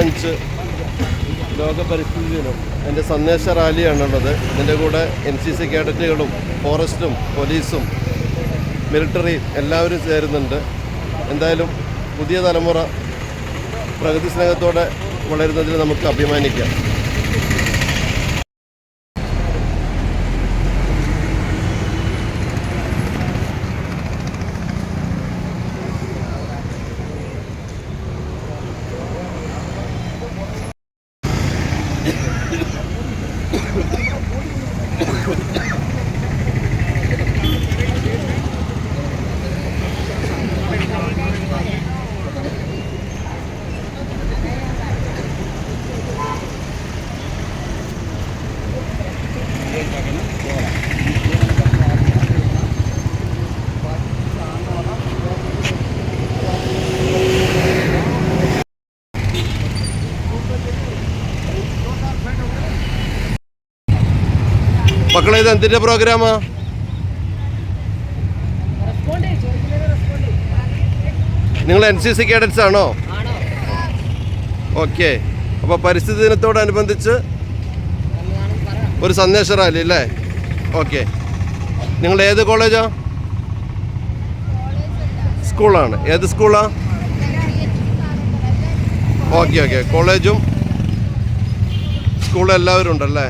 അഞ്ച് ലോക പരിസ്ഥിതി ദിനം എന്റെ സന്ദേശ റാലിയാണുള്ളത്. ഇതിന്റെ കൂടെ എൻ സി സി കേഡറ്റുകളും ഫോറസ്റ്റും പോലീസും മിലിറ്ററിയും എല്ലാവരും ചേരുന്നുണ്ട്. എന്തായാലും പുതിയ തലമുറ പ്രകൃതി സ്നേഹത്തോടെ വളരുന്നതിൽ നമുക്ക് അഭിമാനിക്കാം. മക്കളെ ഇത് എന്തിന്റെ പ്രോഗ്രാമാ? നിങ്ങൾ എൻ സി സി കേഡറ്റ്സ് ആണോ? ഓക്കെ. അപ്പോൾ പരിസ്ഥിതി ദിനത്തോടനുബന്ധിച്ച് ഒരു സന്ദേശ റാലി അല്ലേ? ഓക്കെ. നിങ്ങൾ ഏത് കോളേജാ? സ്കൂളാണ്. ഏത് സ്കൂളാ? Okay okay. കോളേജും സ്കൂളും എല്ലാവരും ഉണ്ടല്ലേ?